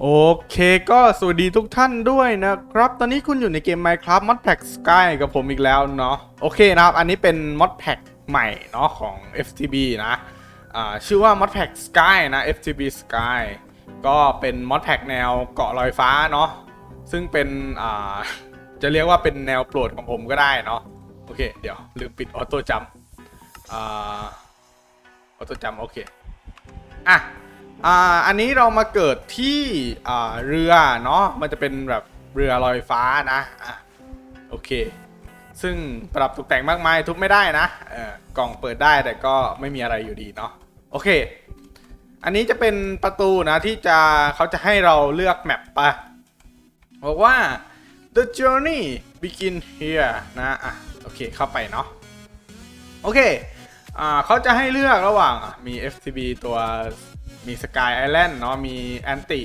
โอเคก็สวัสดีทุกท่านด้วยนะครับ ตอนนี้คุณอยู่ในเกม Minecraft Mod Pack Sky กับผมอีกแล้วเนาะโอเคนะครับ อันนี้เป็น Mod Pack ใหม่เนาะของ FTB นะอ่าชื่อว่า Mod Pack Sky นะ FTB Sky ก็เป็น Mod Pack แนวเกาะลอยฟ้าเนาะซึ่งเป็นอ่าจะเรียกว่าเป็นแนวโปรดของผมก็ได้เนาะโอเค เดี๋ยวลืมปิดออโต้จัมอ่าออโต้จัมโอเคอะ อ่าอันนี้เรามาเกิดที่อ่าเรือเนาะมันจะเป็นแบบเรือลอยฟ้านะอะโอเค ซึ่งปรับตกแต่งมากมายทุบไม่ได้นะเออกล่องเปิดได้แต่ก็ไม่มีอะไรอยู่ดีเนาะโอเค อันนี้จะเป็นประตูนะที่จะเขาจะให้เราเลือกแมปปะบอกว่า the journey begin here นะอะโอเคเข้าไปเนาะโอเคอ่าเขาจะให้เลือกระหว่างมี FTB ตัว มี Sky Island เนาะมี Anti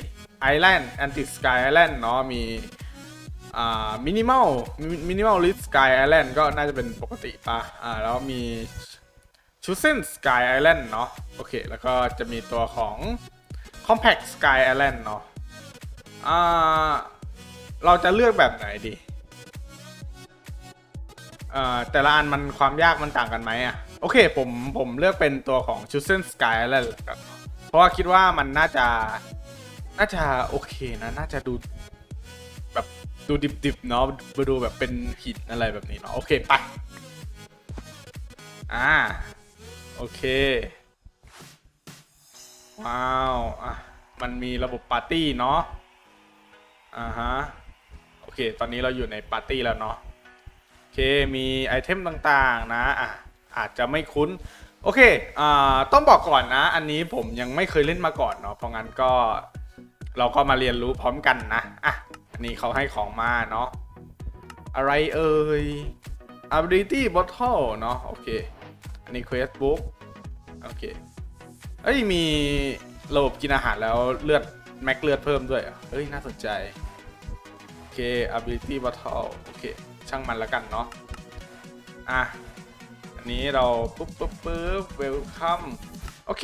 Island Anti Sky Island เนาะมีอ่า Minimal Minimal List Sky Island ก็น่าจะเป็นปกติปะอ่าแล้วมี Chosen Sky Island เนาะโอเค แล้วก็จะมีตัวของ Compact Sky Island เนาะอ่าเราจะเลือกแบบไหนดีเอ่อแต่ละอันมันความยากมันต่างกันไหมอะโอเคผมผมเลือกเป็นตัวของ Chosen Sky แล้วกัน เพราะว่าคิดว่ามันน่าจะน่าจะโอเคนะน่าจะดูแบบดูดิบๆเนาะดูแบบเป็นหินอะไรแบบนี้เนาะโอเคไปอ่าโอเค ว้าวอะมันมีระบบปาร์ตี้เนาะอ่าฮะโอเค ตอนนี้เราอยู่ในปาร์ตี้แล้วเนาะโอเคมีไอเทมต่างๆนะอะอาจจะไม่คุ้น โอเคอ่าต้องบอกก่อนนะ อันนี้ผมยังไม่เคยเล่นมาก่อนเนาะ เพราะงั้นก็เราก็มาเรียนรู้พร้อมกันนะ อะ อันนี้เขาให้ของมาเนาะ อะไรเอ่ย ability bottle เนาะ โอเค อันนี้ quest book โอเค เอ้ย มีระบบกินอาหารแล้วเลือดแม็กเลือดเพิ่มด้วยเอเอ้ย น่าสนใจ โอเค ability bottle โอเค ช่างมันแล้วกันเนาะ อะ อันนี้เราปุ๊บปุ๊บปุ๊บ welcome โอเค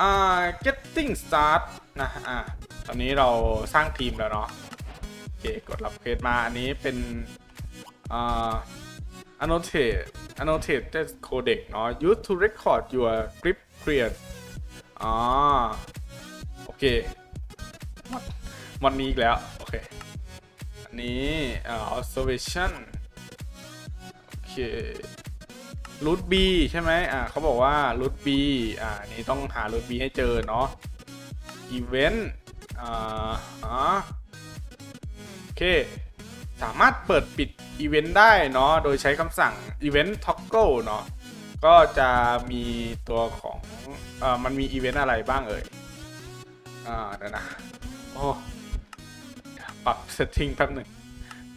อ่า getting start นะอะตอนนี้เราสร้างทีมแล้วเนาะโอเคกดรับเควสมาอันนี้เป็นอ่า annotate annotated codec เนาะ use to record your grip create อ๋อโอเคมันนี้อีกแล้ว โอเค อันนี้ observation โอเค root b ใช่ไหมอ่าเขาบอกว่า root b อ่านนี้ต้องหา root b ให้เจอเนาะ event อ่าอ๋อโอเค สามารถเปิดปิดอีเวนต์ได้เนาะโดยใช้คำสั่ง event toggle เนาะก็จะมีตัวของเอ่อมันมีอีเวนต์อะไรบ้างเอ่ยอ่าเดี๋ยวนะโอ้ปรับ setting แป๊บหนึ่ง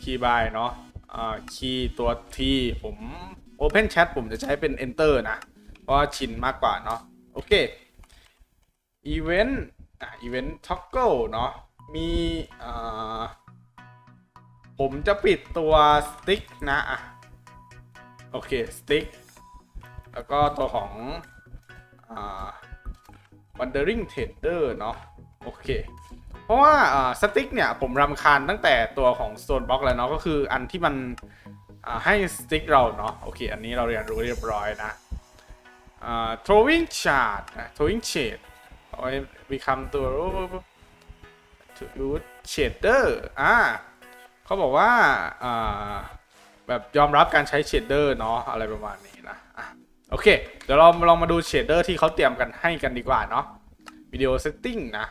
คีย์บายเนาะอ่าคีย์ตัว T ผม Open Chat ผมจะใช้เป็น Enter นะ เพราะชินมากกว่าเนาะโอเค Event อะ Event Toggle เนาะมีอ่าผมจะปิดตัว Stick นะอะโอเค Stick แล้วก็ตัวของอ่า Wandering Trader เนาะโอเคเพราะว่าสติ๊กเนี่ยผมรำคาญตั้งแต่ตัวของโซนบล็อกแล้วเนาะก็คืออันที่มัน ให้สติ๊กเราเนาะโอเค อันนี้เราเรียนรู้เรียบร้อยนะอ่า throwing shard นะ throwing shade เอาไว้ become ตัว to use shader อ่าเขาบอกว่าอ่าแบบยอมรับการใช้ shader เนาะอะไรประมาณนี้นะอะโอเค เดี๋ยวเราลองมาดู shader ที่เขาเตรียมกันให้กันดีกว่าเนาะวิดีโอ setting นะ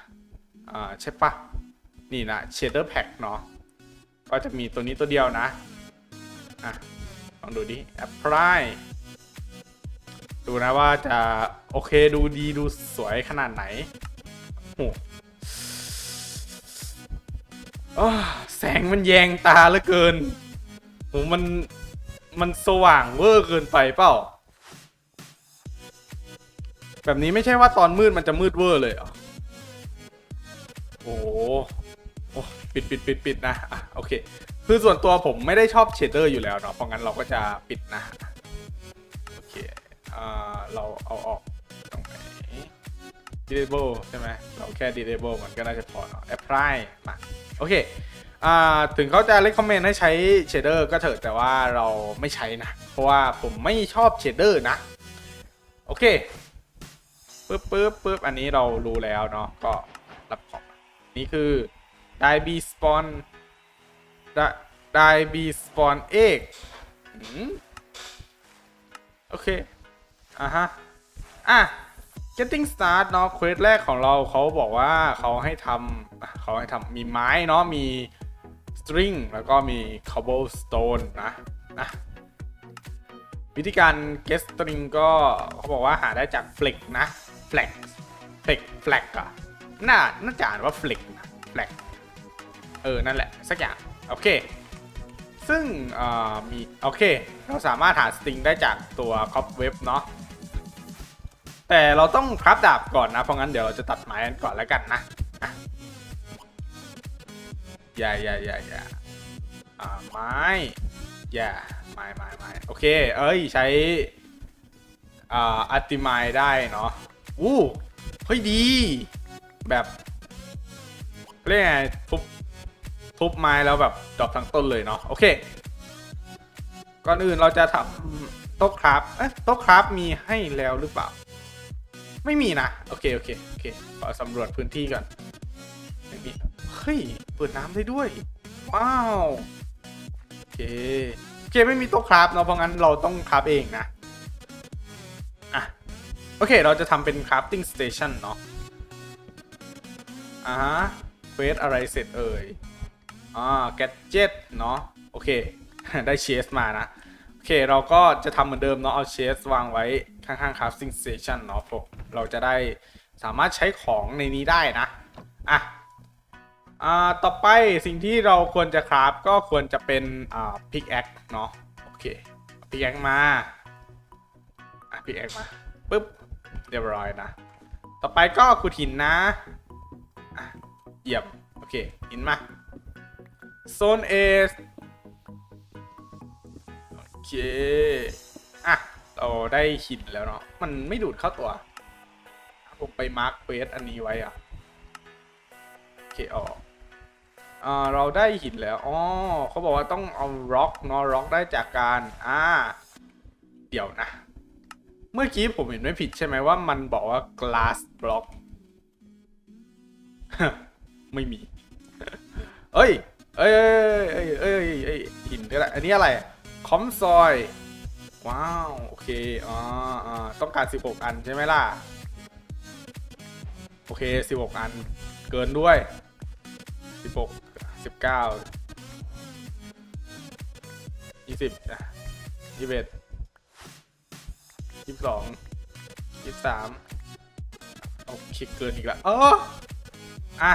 อ่าใช่ปะนี่นะ shader pack เนาะก็จะมีตัวนี้ตัวเดียวนะ อะลองดูดิ apply ดูนะว่าจะโอเคดูดีดูสวยขนาดไหนโอ้แสงมันแยงตาเหลือเกินโหมันมันสว่างเวอร์เกินไปเปล่า แบบนี้ไม่ใช่ว่าตอนมืดมันจะมืดเวอร์เลยเหรอโอ้โหโอ้ปิดปิดปิดปิดนะอะโอเค คือส่วนตัวผมไม่ได้ชอบเชดเดอร์อยู่แล้วเนาะ เพราะงั้นเราก็จะปิดนะโอเคอ่าเราเอาออกตรงไหน disable ใช่ไหม เราแค่ disable มันก็น่าจะพอเนาะ apply มา โอเคถึงเขาจะ recommend ให้ใช้ shader ก็เถอะแต่ว่าเราไม่ใช้นะ เพราะว่าผมไม่ชอบ shader นะ โอเคปึ๊บปึ๊บปึ๊บอันนี้เรารู้แล้วเนาะก็รับของนี่คือ die b spawn die die b spawn egg อืมโอเค อะฮะ อะ getting start เนาะเควสแรกของเราเขาบอกว่าเขาให้ทำเขาให้ทำมีไม้เนาะมี string แล้วก็มี cobblestone นะนะวิธีการ get string ก็เขาบอกว่าหาได้จาก flex นะ flex flex flex อะน่าน่าจะอ่านว่า flex นะ flex เออ นั่นแหละ สักอย่าง โอเค ซึ่งมีโอเค เราสามารถหา string ได้จากตัว cop web เนาะแต่เราต้องคราฟดาบก่อนนะ เพราะงั้นเดี๋ยวเราจะตัดไม้กันก่อนแล้วกันนะอย่าอย่าอย่าอย่าไม้อย่าไม้ไม้ไม้โอเค เอ้ยใช้อ่าอัติไมได้เนาะอู้เฮ้ยดี แบบเรียกไงทุบ ทุบไม้แล้วแบบดรอปทั้งต้นเลยเนาะโอเค ก่อนอื่นเราจะทำโต๊ะคราฟเอ๊ะโต๊ะคราฟมีให้แล้วหรือเปล่า ไม่มีนะ โอเค โอเค โอเคขอสำรวจพื้นที่ก่อนไม่มีเฮ้ย เปิดน้ำได้ด้วย ว้าว โอเค โอเค ไม่มีโต๊ะคราฟเนาะเพราะงั้นเราต้องคราฟเองนะอะโอเค เราจะทำเป็น crafting station เนาะอ่าฮะเควสอะไรเสร็จเอ่ย อ่า gadget เนาะโอเค ได้เชสมานะ โอเคเราก็จะทำเหมือนเดิมเนาะเอาเชสวางไว้ข้างๆ crafting station เนาะพวกเราจะได้สามารถใช้ของในนี้ได้นะ อะอ่าต่อไปสิ่งที่เราควรจะคราฟก็ควรจะเป็นอ่า pickaxe เนาะโอเค pickaxe มาอะ pickaxe มาปึ๊บเรียบร้อยนะ ต่อไปก็ขุดหินนะอะเหยียมโอเคหินมา โซน A โอเค อะ เราได้หินแล้วเนาะ มันไม่ดูดเข้าตัว ผมไปมาร์คเฟสอันนี้ไว้อะ โอเคออกอ่าเราได้หินแล้ว อ๋อเขาบอกว่าต้องเอาร็อกเนาะร็อกได้จากการ อ่า เดี๋ยวนะ เมื่อกี้ผมเห็นไม่ผิดใช่ไหมว่ามันบอกว่า glass block ไม่มี เอ้ย เอ้ยเอ้ยเอ้ยเอ้ยหินก็ได้อันนี้อะไรคอมซอย ว้าว โอเคอ๋ออ่าต้องการ 16 อันใช่ไหมล่ะ โอเค 16 อัน เกินด้วย 16 19 20อะ21 22 23โอเคเกินอีกแล้วเอออะ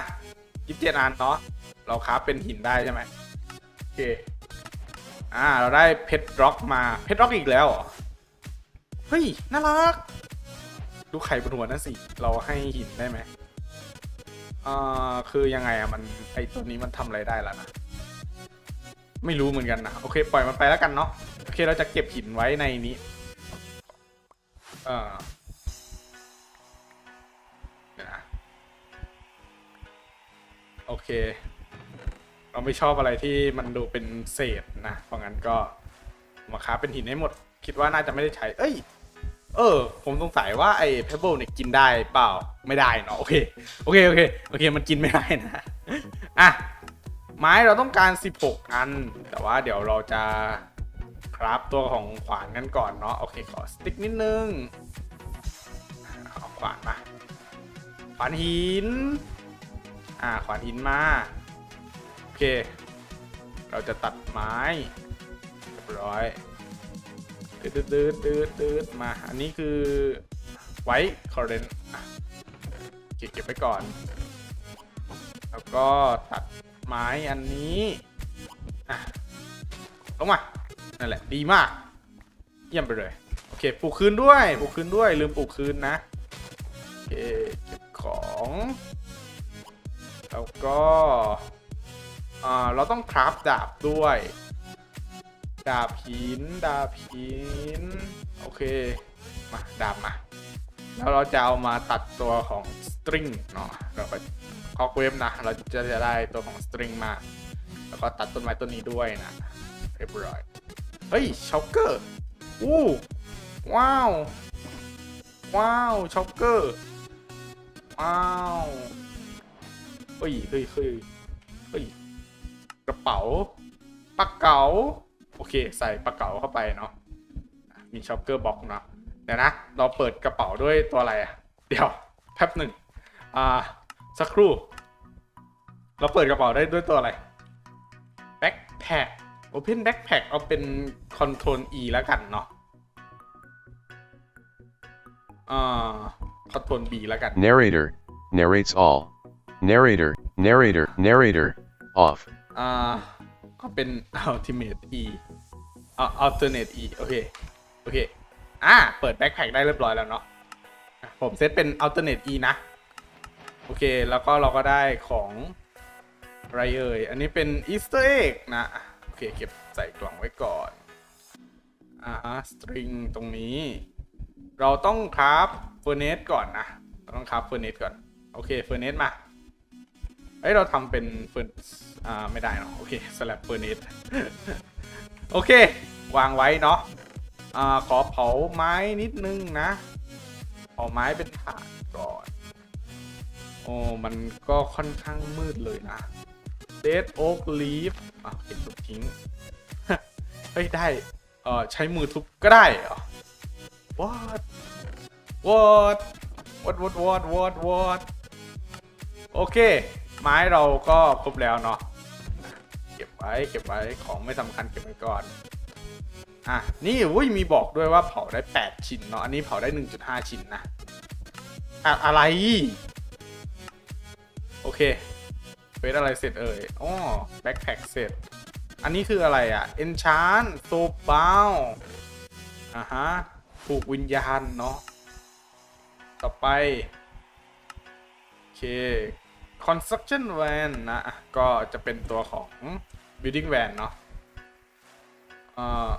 27 อันเนาะ เราคราฟเป็นหินได้ใช่ไหมโอเค อ่า เราได้เพชรร็อกมา เพชรร็อกอีกแล้วเหรอ เฮ้ย น่ารัก ดูไข่บนหัวนั่นสิ เราให้หินได้ไหมอ่าคือยังไงอะมันไอตัวนี้มันทำอะไรได้แล้วนะ ไม่รู้เหมือนกันนะ โอเค ปล่อยมันไปแล้วกันเนาะ โอเค เราจะเก็บหินไว้ในนี้ เออโอเค เราไม่ชอบอะไรที่มันดูเป็นเศษนะ เพราะงั้นก็มาค้าเป็นหินให้หมด คิดว่าน่าจะไม่ได้ใช้ เอ้ย เออ ผมสงสัยว่าไอ้เพเบิลเนี่ยกินได้เปล่า ไม่ได้เนาะ โอเค โอเค โอเค โอเค มันกินไม่ได้นะ อะ ไม้เราต้องการ 16 อัน แต่ว่าเดี๋ยวเราจะคราฟตัวของขวานกันก่อนเนาะ โอเค ขอสติ๊กนิดนึง เอาขวานมา ขวานหิน อ่า ขวานหินมา เค เราจะตัดไม้เรียบร้อยตืดตืดตืดตืดมาอันนี้คือไว้คอร์เรนเก็บเก็บไปก่อน แล้วก็ตัดไม้อันนี้ลงมา นั่นแหละ ดีมาก เยี่ยมไปเลย โอเค ปลูกคืนด้วย ปลูกคืนด้วย ลืมปลูกคืนนะ โอเค เก็บของ แล้วก็ เราต้องคราฟดาบด้วย ดาบหิน ดาบหิน โอเค มาดาบมา แล้วเราจะเอามาตัดตัวของ string เนาะเราก็คอกเว็บนะ เราจะจะได้ตัวของ string มา แล้วก็ตัดต้นไม้ต้นนี้ด้วยนะ เรียบร้อย เฮ้ยช็อคเกอร์ อู้ ว้าว ว้าวช็อคเกอร์ ว้าว เฮ้ยเฮ้ยเฮ้ยเฮ้ย กระเป๋าปากเก๋าโอเค ใส่ปากเก๋าเข้าไปเนาะมีช็อคเกอร์บ็อกเนาะเดี๋ยวนะ เราเปิดกระเป๋าด้วยตัวอะไรอะเดี๋ยวแป๊บหนึ่งอ่าสักครู่ เราเปิดกระเป๋าได้ด้วยตัวอะไร backpack open backpack เอาเป็น control e แล้วกันเนาะอ่า control b แล้วกัน Narrator. Narrates all. Narrator. Narrator. Narrator. Off. อ่าเอาเป็น ultimate e อ่า alternate e โอเค โอเค อ่า เปิด backpack ได้เรียบร้อยแล้วเนาะผมเซตเป็น alternate e นะ โอเค แล้วก็เราก็ได้ของอะไรเอ่ย อันนี้เป็น easter egg นะอะโอเค เก็บใส่กล่องไว้ก่อน อ่าฮะ string ตรงนี้ เราต้องคราฟ furnace ก่อนนะ เราต้องคราฟ furnace ก่อน โอเค furnace มา เฮ้ยเราทำเป็นเฟิร์นอ่าไม่ได้เนาะโอเคสลับเฟอร์เนสโอเค วางไว้เนาะอ่าขอเผาไม้นิดนึงนะ เผาไม้เป็นถ่านก่อนโอ้มันก็ค่อนข้างมืดเลยนะ Dead Oak Leaf อะเก็บทุบทิ้งเฮ้ยได้เอ่อใช้มือทุบก็ได้เหรอ what what what what what what what โอเค ไม้เราก็ครบแล้วเนาะเก็บไว้เก็บไว้ของไม่สำคัญเก็บไว้ก่อนอะนี่อุ้ยมีบอกด้วยว่าเผาได้ 8 ชิ้นเนาะอันนี้เผาได้ 1.5 ชิ้นนะอะอะไร โอเคเฟสอะไรเสร็จเอ่ยอ๋อแบ็คแพ็คเสร็จ อันนี้คืออะไรอะเอนชานโซบาวอะฮะผูกวิญญาณเนาะต่อไป โอเค construction van นะก็จะเป็นตัวของ building van เนาะเอ่อ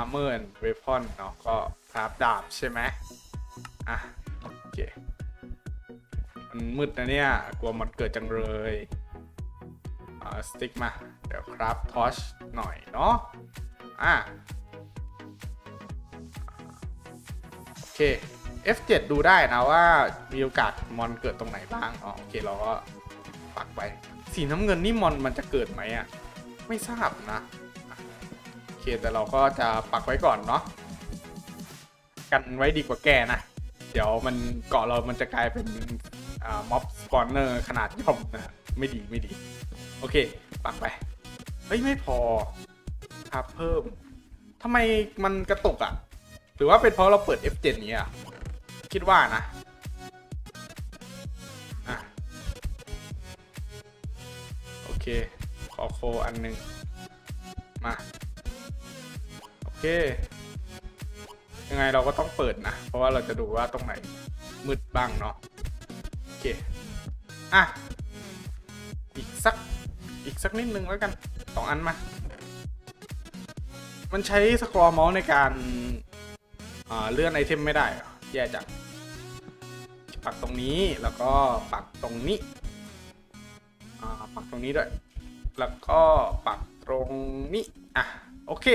armor and weapon เนาะก็คราฟดาบใช่ไหมอะโอเคมันมืดนะเนี่ย กลัวมันเกิดจังเลยอ่าสติ๊กมา เดี๋ยวคราฟทอชหน่อยเนาะอะโอเค F7 ดูได้นะว่ามีโอกาสมอนเกิดตรงไหนบ้าง อ๋อโอเคเราก็ปักไป สีน้ำเงินนี่มอนมันจะเกิดไหมอะ ไม่ทราบนะ โอเคแต่เราก็จะปักไว้ก่อนเนาะ กันไว้ดีกว่าแกนะ เดี๋ยวมันเกาะเรามันจะกลายเป็นม็อบสปอนเนอร์ขนาดย่อมนะไม่ดีไม่ดี โอเค ปักไป เฮ้ย ไม่พอครับเพิ่มทำไมมันกระตุกอะ หรือว่าเป็นเพราะเราเปิด F7 นี้อะ คิดว่านะอะโอเค ขอโคอันหนึ่งมา โอเค ยังไงเราก็ต้องเปิดนะ เพราะว่าเราจะดูว่าตรงไหนมืดบ้างเนาะโอเค อะ อีกสัก อีกสักนิดนึงแล้วกันสองอันมา มันใช้สครอมาส์ในการเลื่อนไอเทมไม่ได้แย่จัง ปักตรงนี้แล้วก็ปักตรงนี้อ่าปักตรงนี้ด้วย แล้วก็ปักตรงนี้อะโอเค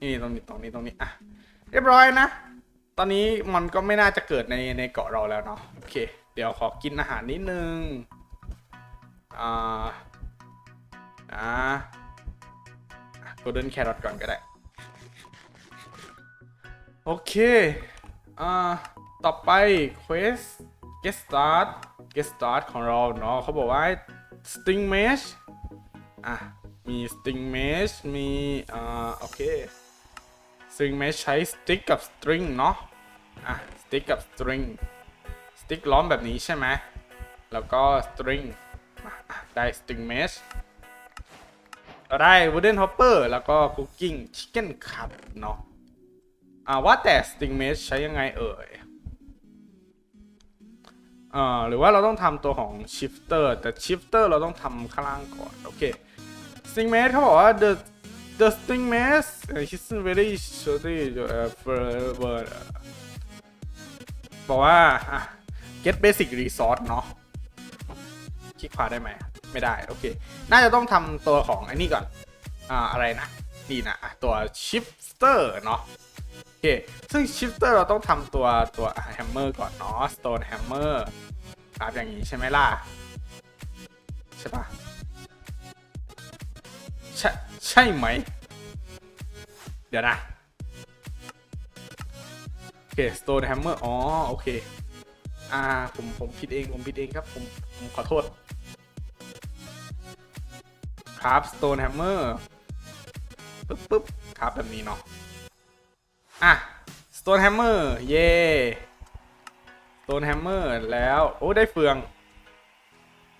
นี่ตรงนี้ตรงนี้ตรงนี้อะเรียบร้อยนะ ตอนนี้มันก็ไม่น่าจะเกิดในในเกาะเราแล้วเนาะโอเค เดี๋ยวขอกินอาหารนิดนึงอ่าอ่าโกลเด้นแครอทก่อนก็ได้ โอเค อ่า ต่อไป quest get start get start ของเราเนาะเขาบอกว่า sting mesh อะ มี sting mesh มีอ่าโอเค sting mesh ใช้ stick กับ string เนาะอะ stick กับ string stick ล้อมแบบนี้ใช่ไหมแล้วก็ string ได้ string mesh ได้ wooden hopper แล้วก็ cooking chicken cup เนาะอ่าว่าแต่ string mesh ใช้ยังไงเอ่ย เอ่าหรือว่าเราต้องทำตัวของ shifter แต่ shifter เราต้องทำข้างล่างก่อน โอเค string mesh เขาบอกว่า the the string mesh isn't very shorty forever บอกว่า get basic resource เนาะคลิกขวาได้ไหม ไม่ได้ โอเค น่าจะต้องทำตัวของไอ้นี่ก่อน อ่า อะไรนะ นี่นะ ตัว shifter เนาะ เค ซึ่ง shifter เราต้องทำตัวตัว hammer ก่อนเนาะ stone hammer ครับอย่างนี้ใช่ไหมล่ะ ใช่ปะใช่ใช่ไหม เดี๋ยวนะโอเค stone hammer อ๋อ โอเค อ่า ผมผมผิดเอง ผมผิดเองครับ ผมผมขอโทษ ครับ stone hammer ปึ๊บปึ๊บครับแบบนี้เนาะ stone hammer เย่ stone hammer แล้ว โอ้ ได้เฟือง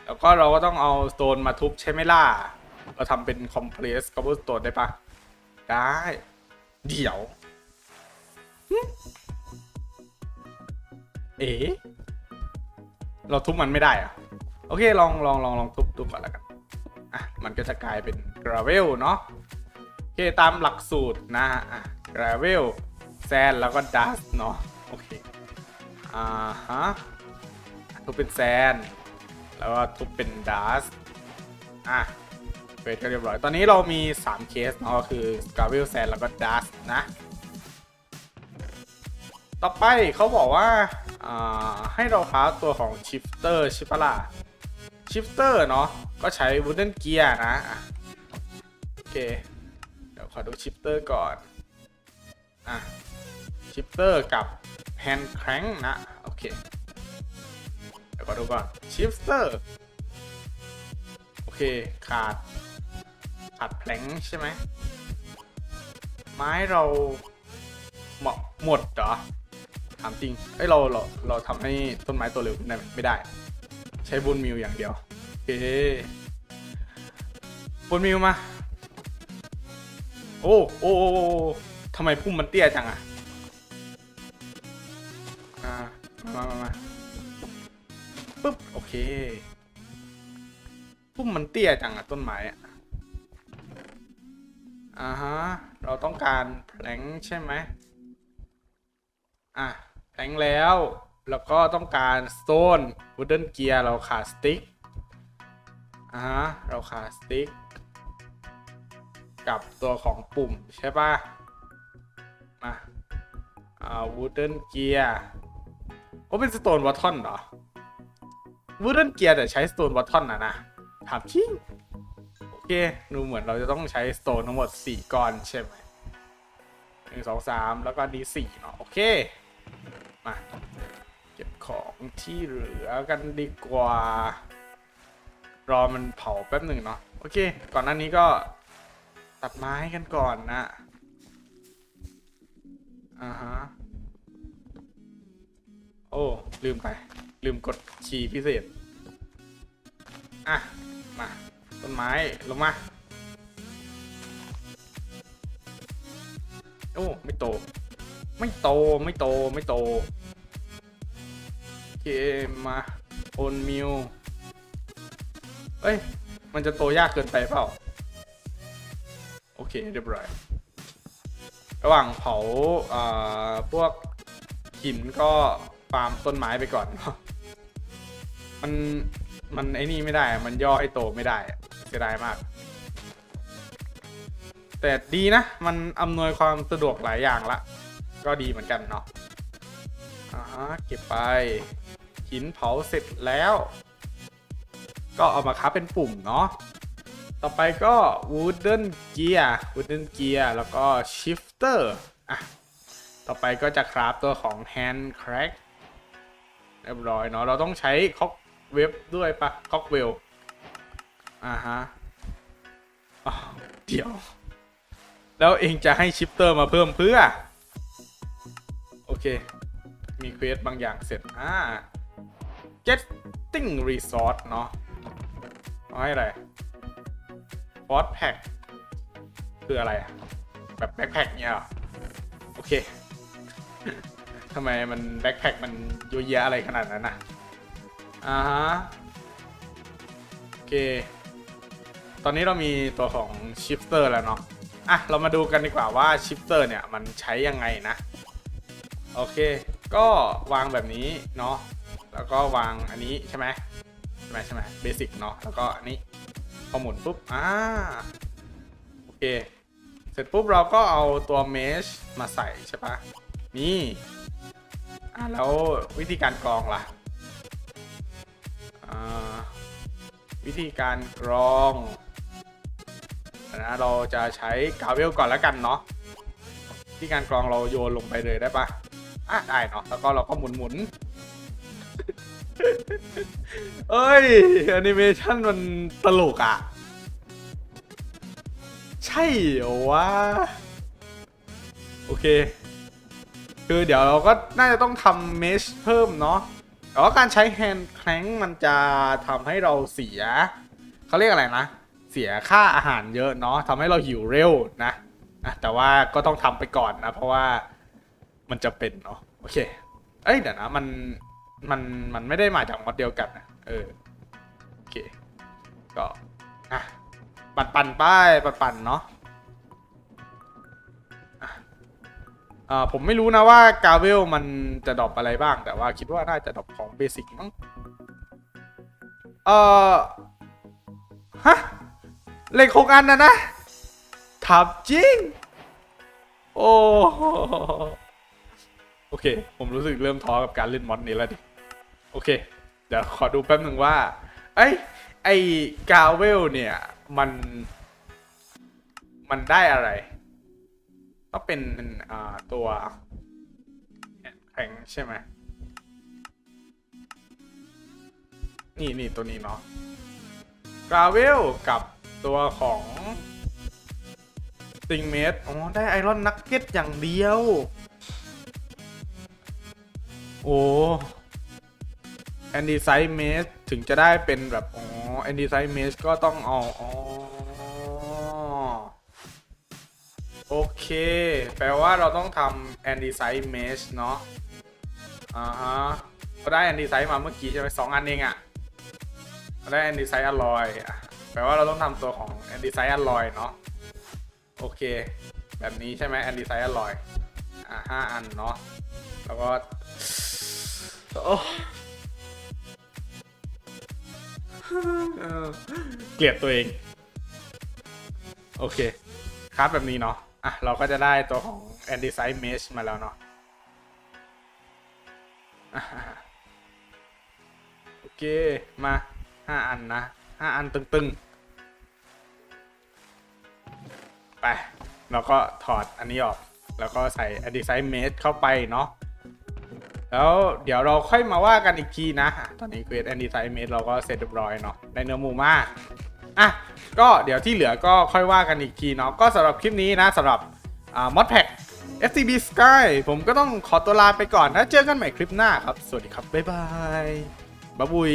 แล้วก็เราก็ต้องเอา stone มาทุบใช่ไหมล่ะ เราทำเป็น compress cobblestone ได้ปะ ได้ เดี๋ยว เอ๋เราทุบมันไม่ได้อะโอเค ลองลองลองลองทุบทุบก่อนแล้วกัน อะ มันก็จะกลายเป็น gravel เนาะ โอเค ตามหลักสูตรนะฮะอะ gravel แซนแล้วก็ dust เนาะโอเคอ่าฮะทุบเป็น sand แล้วก็ทุบเป็น dust อะเฟสก็เรียบร้อย ตอนนี้เรามี 3 เคสเนาะก็คือ gravel sand แล้วก็ dust นะ ต่อไปเขาบอกว่าอ่าให้เราหาตัวของ shifter ใช่ปะล่ะ shifter เนาะก็ใช้ wooden gear นะอะโอเค เดี๋ยวขอดู shifter ก่อน อะ shifter กับ hand crank นะ โอเค เดี๋ยวขอดูก่อน shifter โอเค ขาด ขาดแผลงใช่ไหม ไม้เราเหมาะหมดเหรอ ถามจริงเอ้ยเราเราเราทำให้ต้นไม้ตัวเร็วขึ้นได้ไม่ได้ ใช้บุญมิวอย่างเดียว โอเคบุญมิวมาโอ้โอ้โอ้โอ้ทำไมพุ่มมันเตี้ยจังอะ มามามาปุ๊บ โอเคพุ่มมันเตี้ยจังอะต้นไม้อะอ่าฮะ เราต้องการแผลงใช่ไหมอะแผลงแล้ว แล้วก็ต้องการ stone wooden gear เราขาด stick อ่าฮะ เราขาด stick กับตัวของปุ่มใช่ป่ะมาอ่า wooden gear โอ้เป็น stone button เหรอ wooden gear แต่ใช้ stone button นะนะถามจริงโอเคดูเหมือนเราจะต้องใช้ stone ทั้งหมด 4ก้อนใช่ไหมหนึ่งสองสามแล้วก็ดีสี่เนาะโอเค มา เก็บของที่เหลือกันดีกว่า รอมันเผาแป๊บหนึ่งเนาะโอเค ก่อนหน้านี้ก็ตัดไม้กันก่อนนะอ่าฮะ อ้ ลืมไป ลืมกดคีย์พิเศษ อะ มา ต้นไม้ ลงมา โอ้ ไม่โต ไม่โต ไม่โต ไม่โตเคมาโอนมิวเอ้ย มันจะโตยากเกินไปเปล่า โอเค เรียบร้อย ระหว่างเผา อ่า พวกหินก็าร์มต้นไม้ไปก่อนเนาะมันมันไอ้นี่ไม่ได้ มันย่อให้โตไม่ได้อะเสียดายมาก แต่ดีนะ มันอำนวยความสะดวกหลายอย่างละ ก็ดีเหมือนกันเนาะอ่าเก็บไป หินเผาเสร็จแล้ว ก็เอามาคับเป็นปุ่มเนาะ ต่อไปก็ wooden gear wooden gear แล้วก็ shifter อะ ต่อไปก็จะคราฟตัวของ hand crack เรียบร้อยเนาะเราต้องใช้คอกเว็บด้วยปะคอกเวลอ่าฮะเดี๋ยว แล้วเองจะให้ชิปเตอร์มาเพิ่มเพื่อ โอเค มีเควสบางอย่างเสร็จ อ่า getting resource เนาะเอาให้อะไรฟอสแพ็คคืออะไรอะแบบแบ็คแพ็คเนี่ยโอเค ทำไมมันแบ็คแพ็คมันเยอะแยะอะไรขนาดนั้นนะอ่าฮะโอเค ตอนนี้เรามีตัวของชิฟเตอร์แล้วเนาะอะเรามาดูกันดีกว่าว่าชิฟเตอร์เนี่ยมันใช้ยังไงนะ โอเค ก็วางแบบนี้เนาะแล้วก็วางอันนี้ใช่ไหมใช่ไหมใช่ไหมเบสิกเนาะแล้วก็อันนี้พอหมุนปุ๊บอ่าโอเค เสร็จปุ๊บเราก็เอาตัวเมชมาใส่ใช่ปะนี่ อ่าแล้ววิธีการกรองล่ะวิธีการกรองนะเราจะใช้กาเวลก่อนแล้วกันเนาะวิธีการกรองเราโยนลงไปเลยได้ปะอะได้เนาะแล้วก็เราก็หมุนหมุนเอ้ยแอนิเมชันมันตลกอะ ใช่เหรอวะ โอเค คือเดี๋ยวเราก็น่าจะต้องทำเมชเพิ่มเนาะแต่ว่าการใช้แฮนด์แคลงมันจะทำให้เราเสีย เขาเรียกอะไรนะ เสียค่าอาหารเยอะเนาะทำให้เราหิวเร็วนะแต่ว่าก็ต้องทำไปก่อนนะ เพราะว่ามันจะเป็นเนาะโอเค เอ้ยเดี๋ยวนะมันมันมันไม่ได้มาจากมอดเดียวกันนะเออโอเคก็อะปั่นปั่นไปปั่นปั่นเนาะ อ่าผมไม่รู้นะว่ากาเวลมันจะดรอปอะไรบ้าง แต่ว่าคิดว่าน่าจะดรอปของเบสิกมั้งเอ่อฮะเลขหกอันนะนะทับจริง โอ้โหโอเค ผมรู้สึกเริ่มท้อกับการเล่นมอดนี้แล้วดิโอเค เดี๋ยวขอดูแป๊บหนึ่งว่า ไอ้ไอ้กาเวลเนี่ย มัน มันได้อะไร ต้องเป็นตัวแข็งใช่ไหมนี่นี่ตัวนี้เนาะกราเวลกับตัวของติงเมดอ๋อ ได้ไอรอนนักเก็ตอย่างเดียว โอ้แอนดี้ไซเมสถึงจะได้เป็นแบบ อ๋อแอนดี้ไซเมสก็ต้องเอาอ๋อ โอเค แปลว่าเราต้องทำแอนดี้ไซเมสเนาะอ่าฮะก็ได้แอนดี้ไซมาเมื่อกี้ใช่ไหมสองอันเองอะก็ได้แอนดี้ไซอลลอยอะแปลว่าเราต้องทำตัวของแอนดี้ไซอลลอยเนาะโอเค แบบนี้ใช่ไหมแอนดี้ไซอลลอยอ่าห้าอันเนาะแล้วก็โอ้เกลียดตัวเอง โอเค ครับแบบนี้เนาะ อะ เราก็จะได้ตัวของ a n d i s i z e Mesh มาแล้วเนาะโอเค มาห้าอันนะห้าอันตึงๆ ไป เราก็ถอดอันนี้ออก แล้วก็ใส่ a n d i s i z e Mesh เข้าไปเนาะแล้วเดี๋ยวเราค่อยมาว่ากันอีกทีนะ ตอนนี้เควสแอนดี้ไซเมดเราก็เสร็จเรียบร้อยเนาะได้เนื้อหมูมาก อะก็เดี๋ยวที่เหลือก็ค่อยว่ากันอีกทีเนาะก็สำหรับคลิปนี้นะสำหรับอ่ามอดแพ็ก FTB Sky ผมก็ต้องขอตัวลาไปก่อนนะเจอกันใหม่คลิปหน้าครับ สวัสดีครับ บ๊ายบายบ๊ายบุย